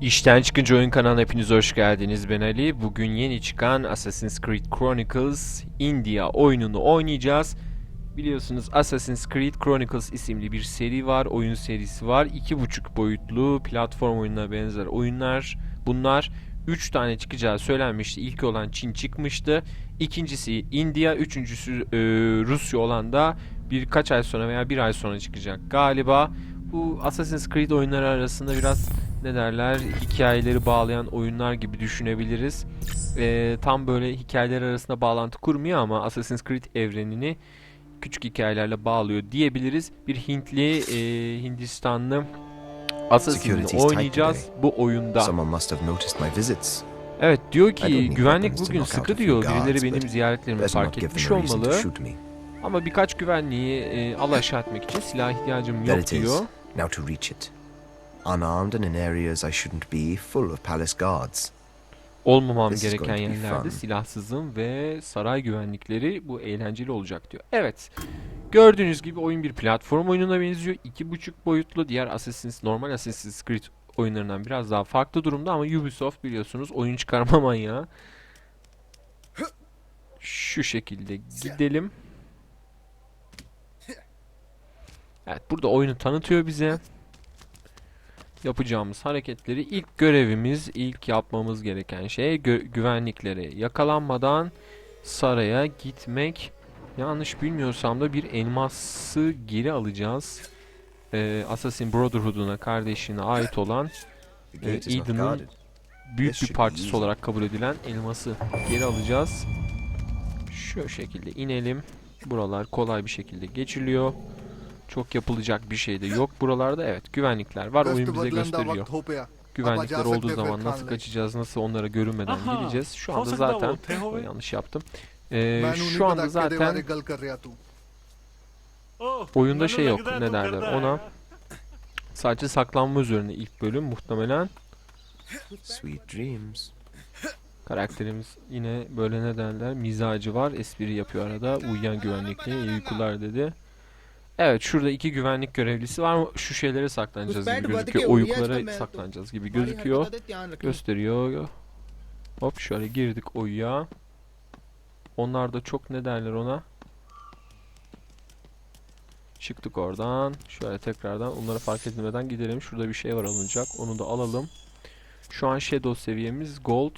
İşten çıkınca oyun kanalına hepiniz hoş geldiniz. Ben Ali. Bugün yeni çıkan Assassin's Creed Chronicles India oyununu oynayacağız. Biliyorsunuz Assassin's Creed Chronicles isimli bir seri var, oyun serisi var. İki buçuk boyutlu platform oyununa benzer oyunlar bunlar. Üç tane çıkacağı söylenmişti. İlk olan Çin çıkmıştı. İkincisi India, üçüncüsü e, Rusya olan da birkaç ay sonra veya bir ay sonra çıkacak galiba. Bu Assassin's Creed oyunları arasında biraz ne derler hikayeleri bağlayan oyunlar gibi düşünebiliriz. Ee, tam böyle hikayeler arasında bağlantı kurmuyor ama Assassin's Creed evrenini küçük hikayelerle bağlıyor diyebiliriz. Bir Hintli, e, Hindistanlı Assassin'i oynayacağız bu oyunda. Evet diyor ki güvenlik bugün sıkı diyor. Birileri benim ziyaretlerimi fark etmiş olmalı. Ama birkaç güvenliği e, alaşağı etmek için silah ihtiyacım yok diyor. Now to reach it. Unarmed and in areas I shouldn't be, full of palace guards. Olmamam This is gereken going to be yerlerde fun. silahsızım ve saray güvenlikleri bu eğlenceli olacak diyor. Evet. Gördüğünüz gibi oyun bir platform oyununa benziyor. İki buçuk boyutlu diğer Assassin's normal Assassin's Creed oyunlarından biraz daha farklı durumda ama Ubisoft biliyorsunuz oyun çıkarma manyağı. Şu şekilde gidelim. Evet burada oyunu tanıtıyor bize. Yapacağımız hareketleri ilk görevimiz, ilk yapmamız gereken şey gö- güvenlikleri yakalanmadan saraya gitmek. Yanlış bilmiyorsam da bir elması geri alacağız. Ee, Assassin Brotherhood'una kardeşine ait olan not Eden'ın büyük bir parçası olarak kabul edilen elması geri alacağız. Şu şekilde inelim. Buralar kolay bir şekilde geçiliyor çok yapılacak bir şey de yok. Buralarda evet güvenlikler var. Oyun bize gösteriyor. Güvenlikler olduğu zaman nasıl kaçacağız, nasıl onlara görünmeden gideceğiz. Şu anda zaten yanlış yaptım. Ee, şu anda zaten oyunda şey yok ne derler ona. Sadece saklanma üzerine ilk bölüm muhtemelen. Sweet dreams. Karakterimiz yine böyle ne derler mizacı var. Espri yapıyor arada. Uyuyan güvenlikli iyi uykular dedi. Evet şurada iki güvenlik görevlisi var. Şu şeylere saklanacağız gibi gözüküyor. Oyuklara saklanacağız gibi gözüküyor. Gösteriyor. Hop şöyle girdik oyuya. Onlar da çok ne derler ona. Çıktık oradan. Şöyle tekrardan onları fark etmeden gidelim. Şurada bir şey var alınacak. Onu da alalım. Şu an Shadow seviyemiz Gold.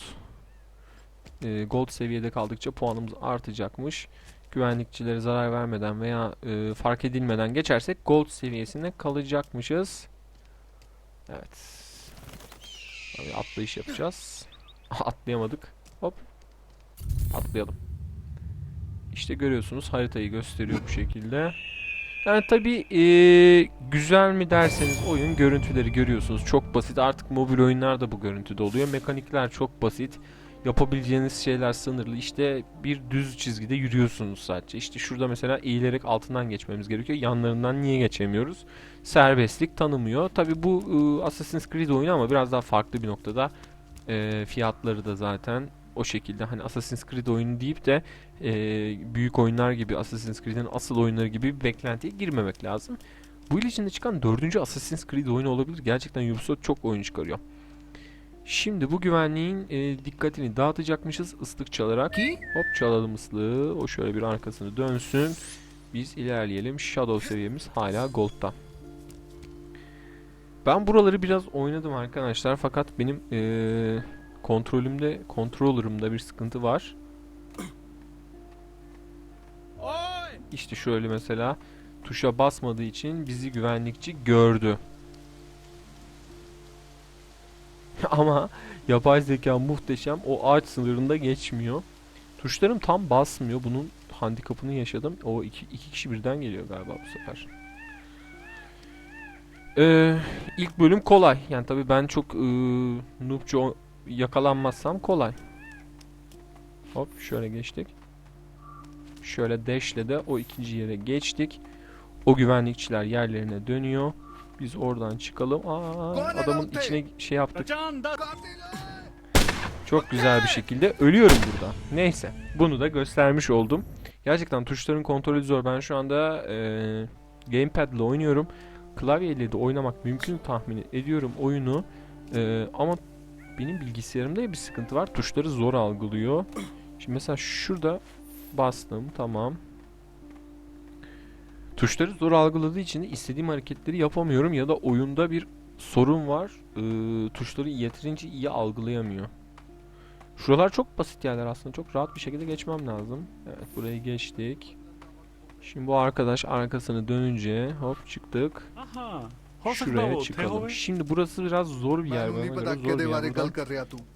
Ee, gold seviyede kaldıkça puanımız artacakmış. Güvenlikçilere zarar vermeden veya e, fark edilmeden geçersek Gold seviyesinde kalacakmışız. Evet. Tabii atlayış yapacağız. Atlayamadık. Hop. Atlayalım. İşte görüyorsunuz haritayı gösteriyor bu şekilde. Yani tabi güzel mi derseniz oyun görüntüleri görüyorsunuz. Çok basit. Artık mobil oyunlar da bu görüntüde oluyor. Mekanikler çok basit. Yapabileceğiniz şeyler sınırlı. İşte bir düz çizgide yürüyorsunuz sadece. İşte şurada mesela eğilerek altından geçmemiz gerekiyor. Yanlarından niye geçemiyoruz? Serbestlik tanımıyor. Tabi bu e, Assassin's Creed oyunu ama biraz daha farklı bir noktada. E, fiyatları da zaten o şekilde. Hani Assassin's Creed oyunu deyip de e, büyük oyunlar gibi Assassin's Creed'in asıl oyunları gibi bir beklentiye girmemek lazım. Bu yıl içinde çıkan dördüncü Assassin's Creed oyunu olabilir. Gerçekten Ubisoft çok oyun çıkarıyor. Şimdi bu güvenliğin e, dikkatini dağıtacakmışız ıslık çalarak. Hop çalalım ıslığı. O şöyle bir arkasını dönsün. Biz ilerleyelim. Shadow seviyemiz hala Gold'da. Ben buraları biraz oynadım arkadaşlar fakat benim e, kontrolümde, controller'ımda bir sıkıntı var. İşte şöyle mesela tuşa basmadığı için bizi güvenlikçi gördü. Ama yapay zeka muhteşem. O ağaç sınırında geçmiyor. Tuşlarım tam basmıyor. Bunun handikapını yaşadım. O iki, iki kişi birden geliyor galiba bu sefer. Ee, ilk bölüm kolay. Yani tabii ben çok ee, noobça o- yakalanmazsam kolay. Hop şöyle geçtik. Şöyle dash'le de o ikinci yere geçtik. O güvenlikçiler yerlerine dönüyor. Biz oradan çıkalım. Aa, adamın içine şey yaptık. Çok güzel bir şekilde ölüyorum burada. Neyse. Bunu da göstermiş oldum. Gerçekten tuşların kontrolü zor. Ben şu anda eee gamepad ile oynuyorum. Klavyeyle de oynamak mümkün tahmin ediyorum oyunu. Ee, ama benim bilgisayarımda bir sıkıntı var. Tuşları zor algılıyor. Şimdi mesela şurada bastım. Tamam. Tuşları zor algıladığı için istediğim hareketleri yapamıyorum ya da oyunda bir sorun var. Ee, tuşları yeterince iyi algılayamıyor. Şuralar çok basit yerler aslında. Çok rahat bir şekilde geçmem lazım. Evet burayı geçtik. Şimdi bu arkadaş arkasını dönünce hop çıktık. Şuraya çıkalım. Şimdi burası biraz zor bir yer. Bana göre zor bir yer. Buradan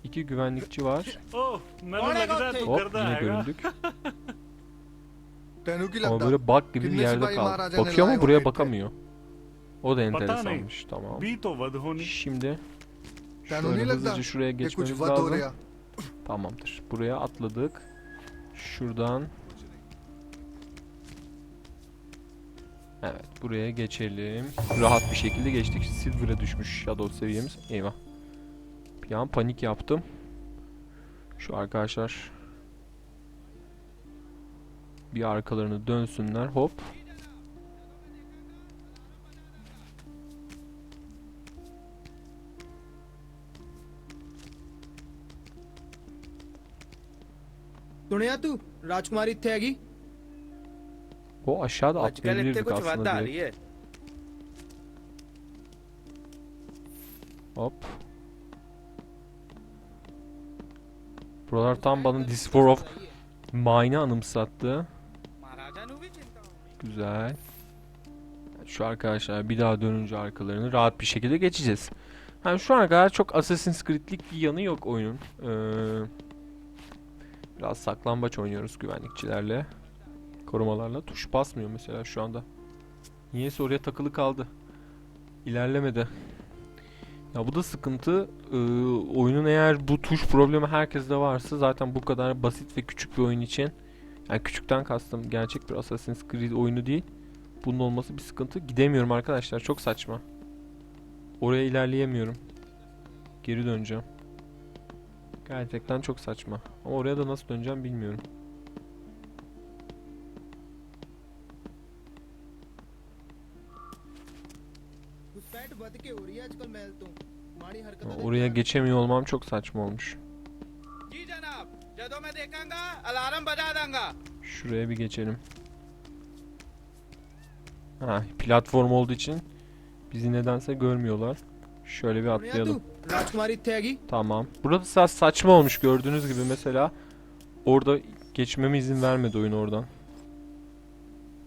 iki güvenlikçi var. Hop yine göründük. Ama böyle bak gibi bir yerde kaldı. Bakıyor ama buraya bakamıyor. O da enteresanmış tamam. Şimdi şöyle hızlıca şuraya geçmemiz lazım. Tamamdır. Buraya atladık. Şuradan Evet buraya geçelim. Rahat bir şekilde geçtik. Silver'a düşmüş Shadow seviyemiz. Eyvah. Bir an panik yaptım. Şu arkadaşlar bir arkalarını dönsünler. Hop. ਸੁਣਿਆ ਤੂੰ ਰਾਜਕੁਮਾਰੀ ਇੱਥੇ ਹੈਗੀ O aşağıda ਅੱਜ ਕੱਲ ਇੱਥੇ atlayabilirdik ਕੁਝ ਵੱਧ aslında ਆ direkt. ਰਹੀ ਹੈ Hop. Buralar tam bana This War of Mine'ı anımsattı. Güzel. Şu arkadaşlar bir daha dönünce arkalarını rahat bir şekilde geçeceğiz. Yani şu ana kadar çok Assassin's Creed'lik bir yanı yok oyunun. Ee, biraz saklambaç oynuyoruz güvenlikçilerle. Korumalarla. Tuş basmıyor mesela şu anda. Niyeyse oraya takılı kaldı. İlerlemedi. Ya bu da sıkıntı. Ee, oyunun eğer bu tuş problemi herkeste varsa zaten bu kadar basit ve küçük bir oyun için yani küçükten kastım gerçek bir Assassin's Creed oyunu değil. Bunun olması bir sıkıntı. Gidemiyorum arkadaşlar çok saçma. Oraya ilerleyemiyorum. Geri döneceğim. Gerçekten çok saçma. Ama oraya da nasıl döneceğim bilmiyorum. Oraya geçemiyor olmam çok saçma olmuş. Şuraya bir geçelim. Ha, platform olduğu için bizi nedense görmüyorlar. Şöyle bir atlayalım. Tamam. Burada biraz saçma olmuş gördüğünüz gibi mesela. Orada geçmeme izin vermedi oyun oradan.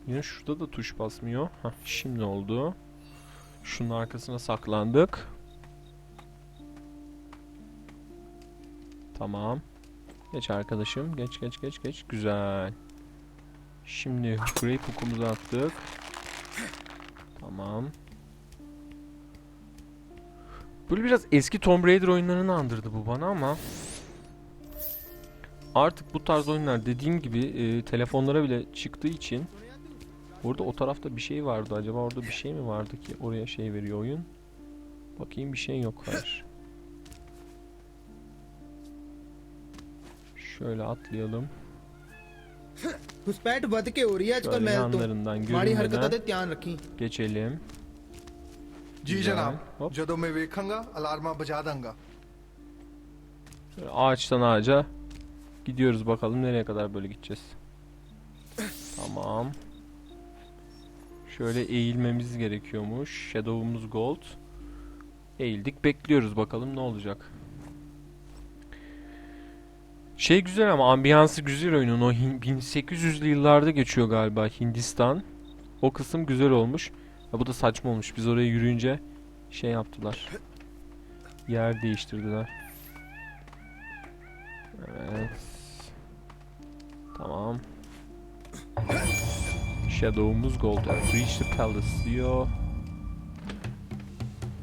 Yine şurada da tuş basmıyor. Hah, şimdi oldu. Şunun arkasına saklandık. Tamam. Geç arkadaşım. Geç geç geç geç. Güzel. Şimdi Grape Hook'umuzu attık. Tamam. Böyle biraz eski Tomb Raider oyunlarını andırdı bu bana ama artık bu tarz oyunlar dediğim gibi e, telefonlara bile çıktığı için orada o tarafta bir şey vardı. Acaba orada bir şey mi vardı ki oraya şey veriyor oyun? Bakayım bir şey yok. Hayır. Şöyle atlayalım. ਘੁਸਪੈਠ ਵੱਧ ਕੇ ਹੋ ਰਹੀ ਹੈ ਅੱਜਕੱਲ Şöyle ਮਹਿਲ ਤੋਂ yanlarından ਮਾੜੀ ਹਰਕਤਾਂ görünmeden ਤੇ ਧਿਆਨ ਰੱਖੀ geçelim. ਜੀ Güzel. ਜਨਾਬ Hop. ਜਦੋਂ ਮੈਂ ਵੇਖਾਂਗਾ ਅਲਾਰਮਾਂ ਬਜਾ ਦਾਂਗਾ Şöyle ağaçtan ağaca gidiyoruz bakalım nereye kadar böyle gideceğiz. Tamam. Şöyle eğilmemiz gerekiyormuş. Shadow'umuz gold. Eğildik bekliyoruz bakalım ne olacak. Şey güzel ama ambiyansı güzel oyunun. O Hin- 1800'lü yıllarda geçiyor galiba Hindistan. O kısım güzel olmuş. Ya bu da saçma olmuş. Biz oraya yürüyünce şey yaptılar. Yer değiştirdiler. Evet. Tamam. Shadow'umuz gold. Reach the palace diyor.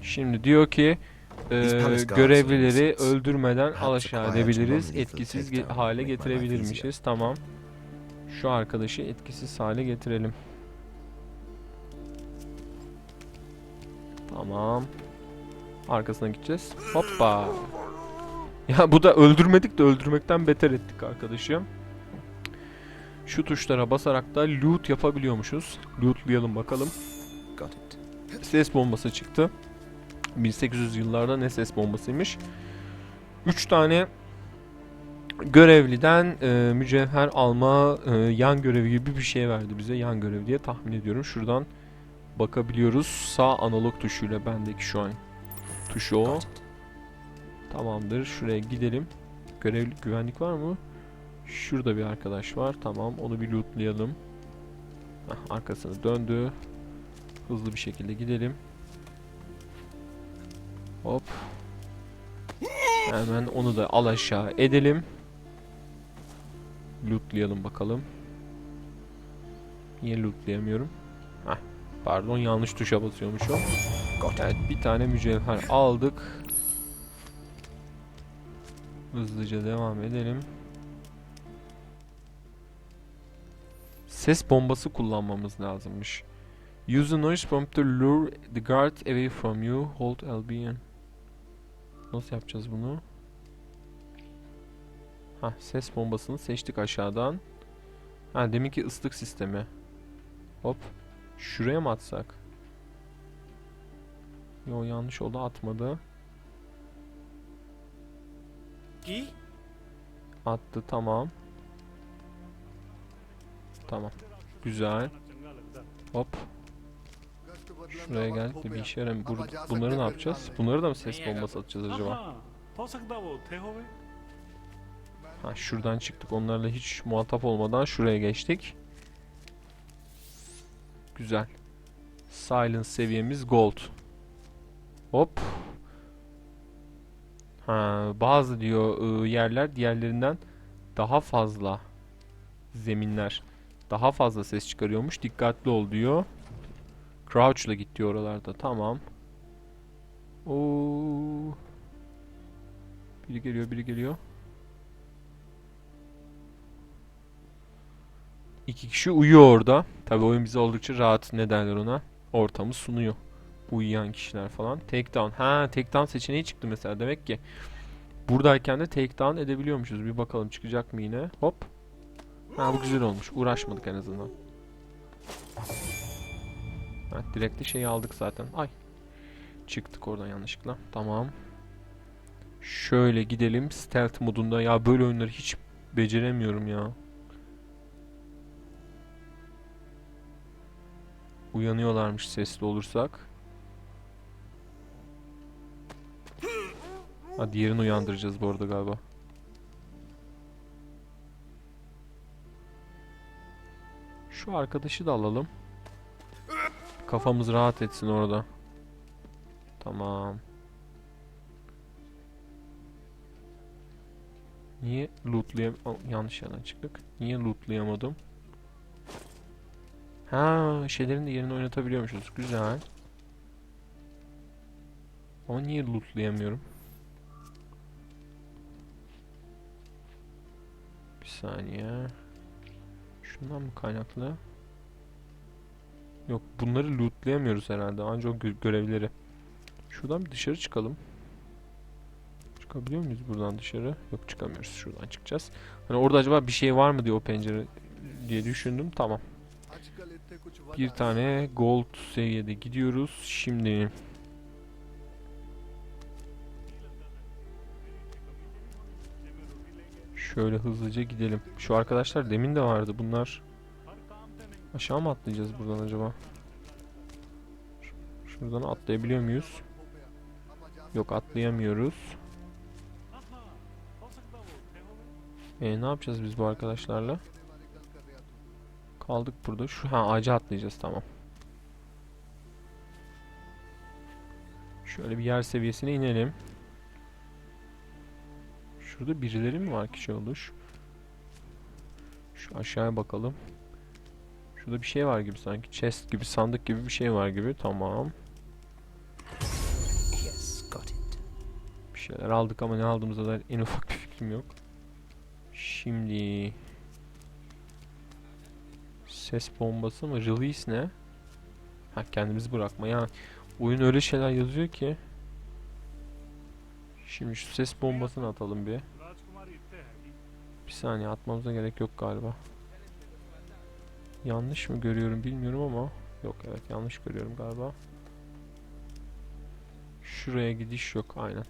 Şimdi diyor ki Guards görevlileri öldürmeden Perhaps al aşağı required to edebiliriz. Etkisiz ge- hale getirebilirmişiz. Tamam. Şu arkadaşı etkisiz hale getirelim. Tamam. Arkasına gideceğiz. Hoppa. Ya bu da öldürmedik de öldürmekten beter ettik arkadaşı. Şu tuşlara basarak da loot yapabiliyormuşuz. Lootlayalım bakalım. Ses bombası çıktı. 1800 yıllarda ne ses bombasıymış. 3 tane görevliden e, mücevher alma e, yan görevi gibi bir şey verdi bize. Yan görev diye tahmin ediyorum. Şuradan bakabiliyoruz. Sağ analog tuşuyla bendeki şu an tuşu o. Tamamdır. Şuraya gidelim. Görevli güvenlik var mı? Şurada bir arkadaş var. Tamam. Onu bir lootlayalım. Hah, arkasını döndü. Hızlı bir şekilde gidelim. Hop. Hemen onu da al aşağı edelim. Lootlayalım bakalım. Niye lootlayamıyorum? Heh, pardon yanlış tuşa basıyormuşum. Got it. Evet bir tane mücevher aldık. Hızlıca devam edelim. Ses bombası kullanmamız lazımmış. Use a noise bomb to lure the guard away from you. Hold LB. Nasıl yapacağız bunu? Ha, ses bombasını seçtik aşağıdan. Ha, deminki ıslık sistemi. Hop. Şuraya mı atsak? Yo yanlış oldu atmadı. की Attı tamam. Tamam. Güzel. Hop. Şuraya geldik de bir işe yaramıyor. Bur bunları ne yapacağız? Bunları da mı ses bombası atacağız acaba? Ha şuradan çıktık. Onlarla hiç muhatap olmadan şuraya geçtik. Güzel. Silence seviyemiz gold. Hop. Ha, bazı diyor ıı, yerler diğerlerinden daha fazla zeminler daha fazla ses çıkarıyormuş. Dikkatli ol diyor. Crouch'la git diyor oralarda. Tamam. Oo. Biri geliyor, biri geliyor. İki kişi uyuyor orada. Tabii oyun bize oldukça rahat ne derler ona. Ortamı sunuyor. Uyuyan kişiler falan. Takedown. Ha takedown seçeneği çıktı mesela. Demek ki buradayken de takedown edebiliyormuşuz. Bir bakalım çıkacak mı yine. Hop. Ha bu güzel olmuş. Uğraşmadık en azından. Ha direkt de şeyi aldık zaten. Ay. Çıktık oradan yanlışlıkla. Tamam. Şöyle gidelim. Stealth modunda. Ya böyle oyunları hiç beceremiyorum ya. Uyanıyorlarmış sesli olursak. Ha diğerini uyandıracağız bu arada galiba. Şu arkadaşı da alalım. Kafamız rahat etsin orada. Tamam. Niye lootlayam... Yanlış yerden çıktık. Niye lootlayamadım? Ha, şeylerin de yerini oynatabiliyormuşuz. Güzel. Ama niye lootlayamıyorum? Bir saniye. Şundan mı kaynaklı? Yok bunları lootlayamıyoruz herhalde. Ancak gö görevleri. Şuradan bir dışarı çıkalım. Çıkabiliyor muyuz buradan dışarı? Yok çıkamıyoruz. Şuradan çıkacağız. Hani orada acaba bir şey var mı diye o pencere diye düşündüm. Tamam. Bir tane gold seviyede gidiyoruz. Şimdi Şöyle hızlıca gidelim. Şu arkadaşlar demin de vardı. Bunlar aşağı mı atlayacağız buradan acaba? Şuradan atlayabiliyor muyuz? Yok atlayamıyoruz. E ne yapacağız biz bu arkadaşlarla? Kaldık burada. Şu ha ağaca atlayacağız tamam. Şöyle bir yer seviyesine inelim. Şurada birileri mi var ki şey olur? Şu aşağıya bakalım. Şurada bir şey var gibi sanki. Chest gibi, sandık gibi bir şey var gibi. Tamam. Bir şeyler aldık ama ne aldığımıza dair en ufak bir fikrim yok. Şimdi... Ses bombası mı? Release ne? Ha kendimizi bırakma ya. Oyun öyle şeyler yazıyor ki. Şimdi şu ses bombasını atalım bir. Bir saniye atmamıza gerek yok galiba. Yanlış mı görüyorum bilmiyorum ama yok evet yanlış görüyorum galiba. Şuraya gidiş yok aynen.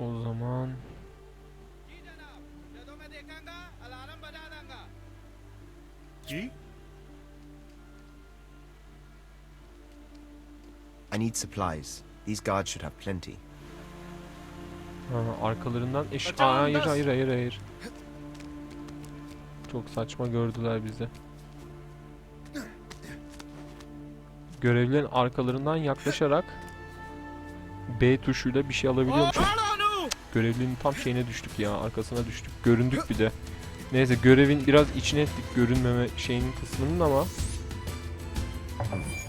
O zaman G? I need supplies. These guards should have plenty ha, arkalarından eş Aa, hayır hayır hayır hayır. Çok saçma gördüler bizi. Görevlilerin arkalarından yaklaşarak B tuşuyla bir şey alabiliyormuş. Görevlinin tam şeyine düştük ya, arkasına düştük. Göründük bir de. Neyse görevin biraz içine ettik görünmeme şeyinin kısmının ama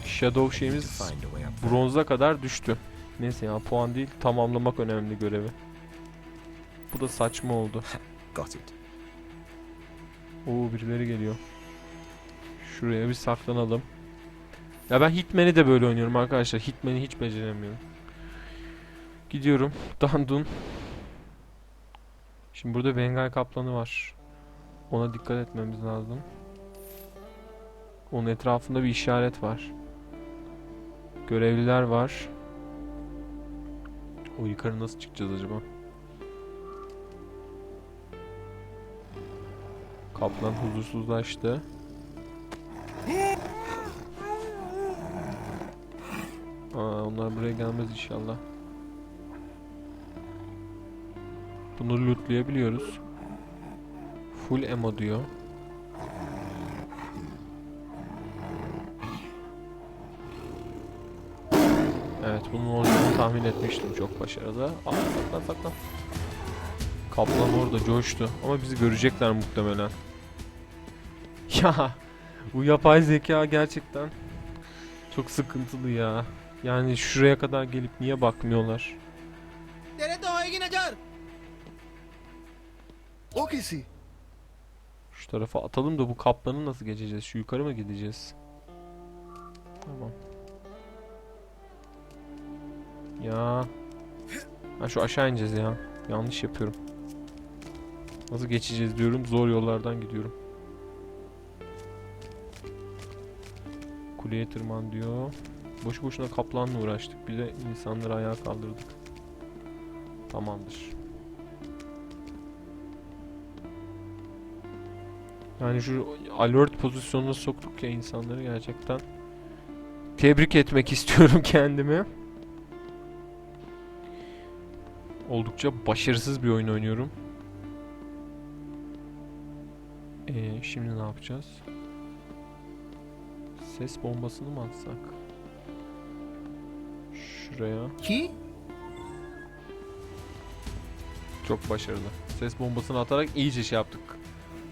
Shadow şeyimiz bronza kadar düştü. Neyse ya puan değil tamamlamak önemli görevi. Bu da saçma oldu. Got it. Oo birileri geliyor. Şuraya bir saklanalım. Ya ben Hitman'i de böyle oynuyorum arkadaşlar. Hitman'i hiç beceremiyorum. Gidiyorum. Dandun. Şimdi burada Bengal kaplanı var. Ona dikkat etmemiz lazım. Onun etrafında bir işaret var. Görevliler var. O yukarı nasıl çıkacağız acaba? Kaplan huzursuzlaştı. Aa, onlar buraya gelmez inşallah. Bunu lootlayabiliyoruz. Full emo diyor. Evet bunun olacağını tahmin etmiştim çok başarılı. Aa saklan saklan. Kaplan orada coştu ama bizi görecekler muhtemelen. Ya bu yapay zeka gerçekten çok sıkıntılı ya. Yani şuraya kadar gelip niye bakmıyorlar? तेरे तो होएगी नजर ओ किसी Şu tarafa atalım da bu kaplanı nasıl geçeceğiz? Şu yukarı mı gideceğiz? Tamam. Ya. Ha şu aşağı ineceğiz ya. Yanlış yapıyorum. Nasıl geçeceğiz diyorum. Zor yollardan gidiyorum. Kuleye tırman diyor. Boşu boşuna kaplanla uğraştık. Bir de insanları ayağa kaldırdık. Tamamdır. Yani şu alert pozisyonuna soktuk ya insanları gerçekten. Tebrik etmek istiyorum kendimi. Oldukça başarısız bir oyun oynuyorum. Ee, şimdi ne yapacağız? Ses bombasını mı atsak? Şuraya. की Çok başarılı. Ses bombasını atarak iyice şey yaptık.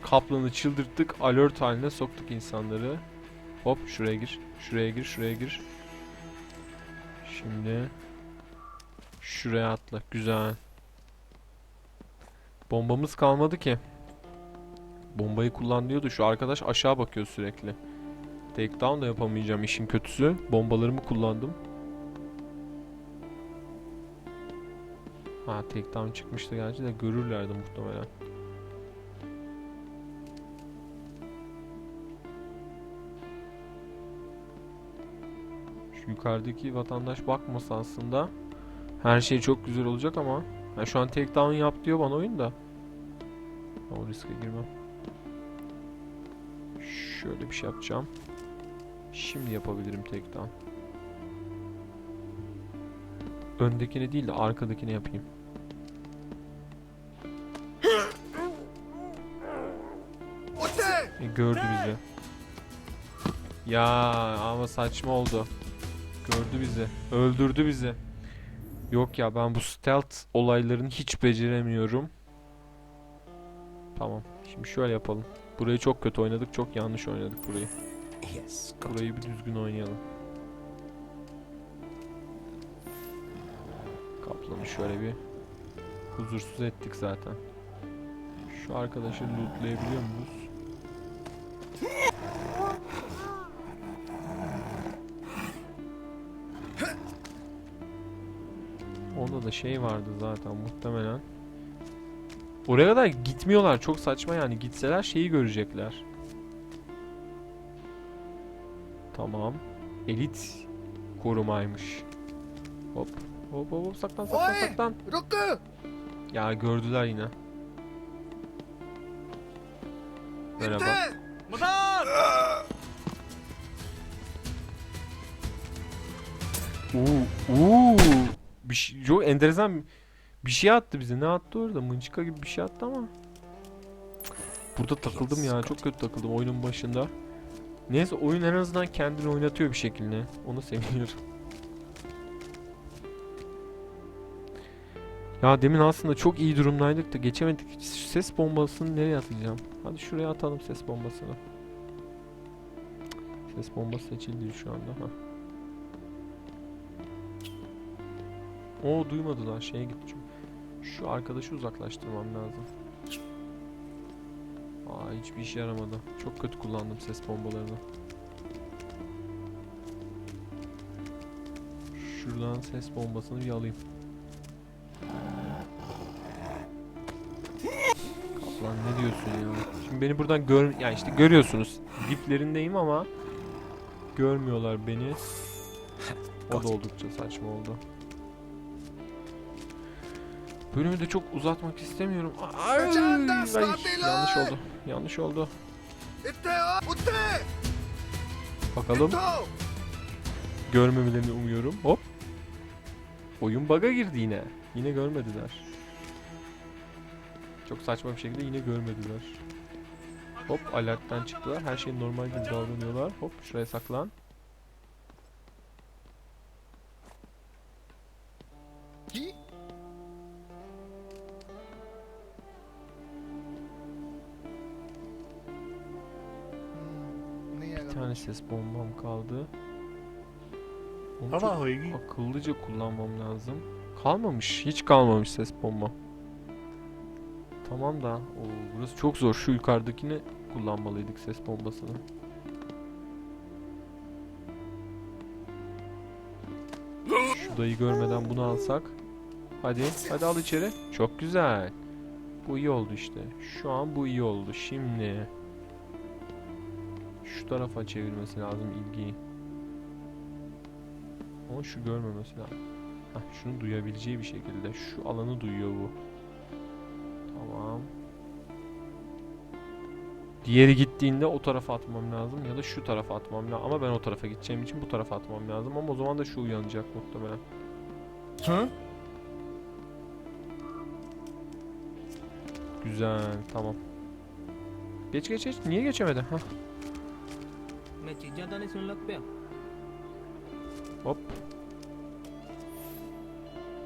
Kaplanı çıldırttık. Alert haline soktuk insanları. Hop şuraya gir. Şuraya gir. Şuraya gir. Şimdi şuraya atla. Güzel. Bombamız kalmadı ki. Bombayı kullan diyordu. Şu arkadaş aşağı bakıyor sürekli. Takedown da yapamayacağım işin kötüsü. Bombalarımı kullandım. Ha takedown çıkmıştı gerçi de görürlerdi muhtemelen. Şu yukarıdaki vatandaş bakmasa aslında her şey çok güzel olacak ama ha, şu an takedown yap diyor bana oyun da. O riske girmem. Şöyle bir şey yapacağım. Şimdi yapabilirim takedown. Öndekini değil de arkadakini yapayım. E, gördü bizi. Ya ama saçma oldu. Gördü bizi. Öldürdü bizi. Yok ya ben bu stealth olaylarını hiç beceremiyorum. Tamam. Şimdi şöyle yapalım. Burayı çok kötü oynadık. Çok yanlış oynadık burayı. Yes, Burayı bir düzgün oynayalım. Kaplanı şöyle bir huzursuz ettik zaten. Şu arkadaşı lootlayabiliyor muyuz? Onda da şey vardı zaten muhtemelen. Oraya kadar gitmiyorlar. Çok saçma yani. Gitseler şeyi görecekler. Tamam. Elit korumaymış. Hop. Hop hop hop saklan saklan Oy! saklan. रुक Ya gördüler yine. Merhaba. Uuu, uuu. Bir şey, çok enteresan bir şey attı bize. Ne attı orada? Mınçıka gibi bir şey attı ama. Burada takıldım ya. Çok kötü takıldım oyunun başında. Neyse oyun en azından kendini oynatıyor bir şekilde. Onu seviyorum. Ya demin aslında çok iyi durumdaydık da geçemedik. Ses bombasını nereye atacağım? Hadi şuraya atalım ses bombasını. Ses bombası seçildi şu anda. Ha. O duymadılar şeye gitti çünkü. Şu arkadaşı uzaklaştırmam lazım. Aa hiçbir işe yaramadı. Çok kötü kullandım ses bombalarını. Şuradan ses bombasını bir alayım. Kaplan ne diyorsun ya? Şimdi beni buradan gör... Ya işte görüyorsunuz. Diplerindeyim ama görmüyorlar beni. O da oldukça saçma oldu. Bölümü de çok uzatmak istemiyorum. Ay, ay, yanlış oldu. Yanlış oldu. Bakalım. Görmemelerini umuyorum. Hop. Oyun bug'a girdi yine. Yine görmediler. Çok saçma bir şekilde yine görmediler. Hop alertten çıktılar. Her şey normal gibi davranıyorlar. Hop şuraya saklan. Bir tane ses bombam kaldı. Ama akıllıca kullanmam lazım. Kalmamış. Hiç kalmamış ses bomba. Tamam da. Oo, burası çok zor. Şu yukarıdakini kullanmalıydık ses bombasını. Şu dayı görmeden bunu alsak. Hadi. Hadi al içeri. Çok güzel. Bu iyi oldu işte. Şu an bu iyi oldu. Şimdi... Şu tarafa çevirmesi lazım ilgiyi. Ama şu görmemesi lazım. Hah, şunu duyabileceği bir şekilde. Şu alanı duyuyor bu. Tamam. Diğeri gittiğinde o tarafa atmam lazım ya da şu tarafa atmam lazım. Ama ben o tarafa gideceğim için bu tarafa atmam lazım. Ama o zaman da şu uyanacak muhtemelen. Güzel, tamam. Geç geç geç. Niye geçemedi? Hah. ਮੈਂ ਚੀਜ਼ਾਂ ਤਾਂ ਨਹੀਂ ਸੁਣ ਲੱਗ ਪਿਆ Hop.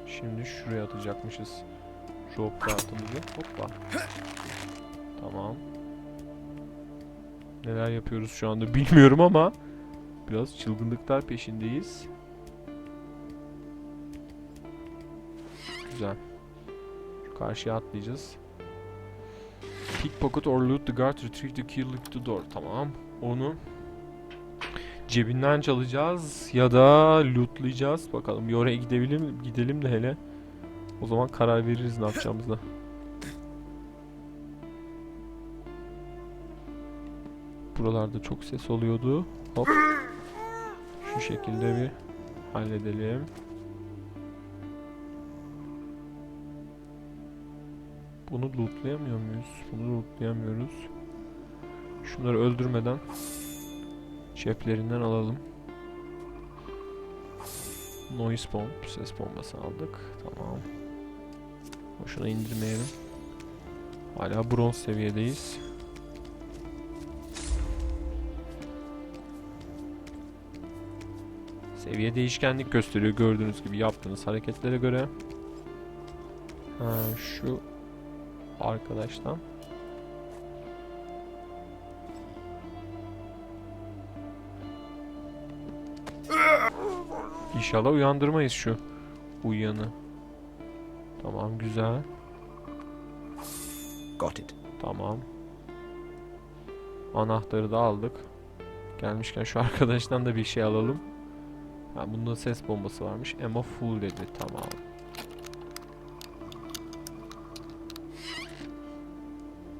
Şimdi şuraya atacakmışız. Rope dağıtımızı. Hoppa. Tamam. Neler yapıyoruz şu anda bilmiyorum ama biraz çılgınlıklar peşindeyiz. Güzel. Şu karşıya atlayacağız. Pickpocket or loot the guard, retrieve the key, loot the door. Tamam. Onu cebinden çalacağız ya da lootlayacağız. Bakalım bir oraya gidebilir gidelim de hele. O zaman karar veririz ne yapacağımızda. Buralarda çok ses oluyordu. Hop. Şu şekilde bir halledelim. Bunu lootlayamıyor muyuz? Bunu lootlayamıyoruz. Şunları öldürmeden Ceplerinden alalım. Noise bomb, ses bombası aldık. Tamam. Boşuna indirmeyelim. Hala bronz seviyedeyiz. Seviye değişkenlik gösteriyor gördüğünüz gibi yaptığınız hareketlere göre. Ha, şu arkadaştan İnşallah uyandırmayız şu uyuyanı. Tamam güzel. Got it. Tamam. Anahtarı da aldık. Gelmişken şu arkadaştan da bir şey alalım. Ha bunda ses bombası varmış. Ammo full dedi. Tamam.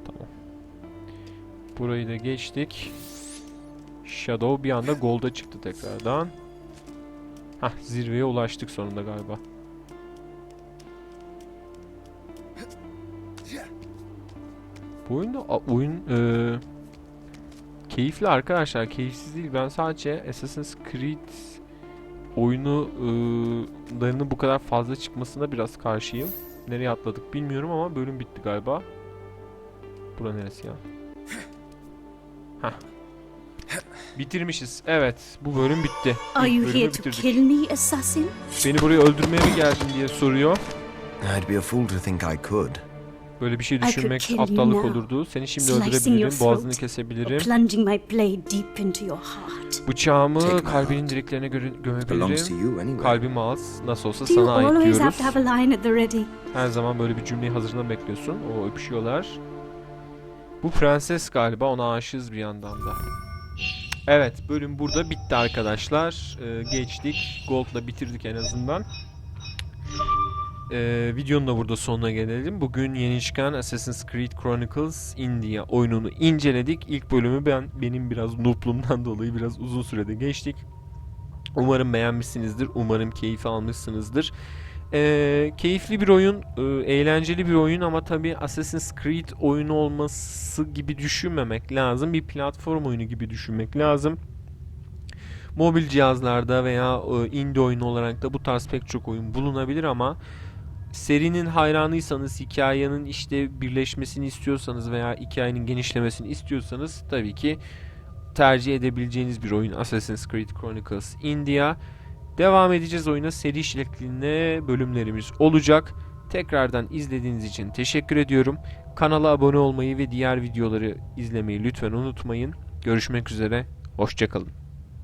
Tamam. Burayı da geçtik. Shadow bir anda Gold'a çıktı tekrardan. Hah zirveye ulaştık sonunda galiba. Bu oyunda a- oyun e, keyifli arkadaşlar. Keyifsiz değil. Ben sadece Assassin's Creed oyunu e, bu kadar fazla çıkmasına biraz karşıyım. Nereye atladık bilmiyorum ama bölüm bitti galiba. Bura neresi ya? Hah. Bitirmişiz. Evet, bu bölüm bitti. Are you here to kill me, assassin? Beni buraya öldürmeye mi geldin diye soruyor. I'd be a fool to think I could. Böyle bir şey düşünmek aptallık olurdu. Seni şimdi öldürebilirim, boğazını kesebilirim. plunging my blade deep into your heart? Bıçağımı kalbinin direklerine to gömebilirim. Kalbimi al. Nasıl olsa sana ait diyoruz. to have a line at the ready? Her zaman böyle bir cümleyi hazırına bekliyorsun. O öpüşüyorlar. Bu prenses galiba ona aşığız bir yandan da. Evet bölüm burada bitti arkadaşlar. Ee, geçtik. Gold'la bitirdik en azından. Ee, videonun da burada sonuna gelelim. Bugün yeni çıkan Assassin's Creed Chronicles India oyununu inceledik. İlk bölümü ben benim biraz nooblumdan dolayı biraz uzun sürede geçtik. Umarım beğenmişsinizdir. Umarım keyif almışsınızdır. Ee, keyifli bir oyun, e, eğlenceli bir oyun ama tabi Assassin's Creed oyunu olması gibi düşünmemek lazım. Bir platform oyunu gibi düşünmek lazım. Mobil cihazlarda veya e, indie oyunu olarak da bu tarz pek çok oyun bulunabilir ama serinin hayranıysanız, hikayenin işte birleşmesini istiyorsanız veya hikayenin genişlemesini istiyorsanız tabii ki tercih edebileceğiniz bir oyun Assassin's Creed Chronicles India. Devam edeceğiz oyuna seri şeklinde bölümlerimiz olacak. Tekrardan izlediğiniz için teşekkür ediyorum. Kanala abone olmayı ve diğer videoları izlemeyi lütfen unutmayın. Görüşmek üzere, hoşçakalın.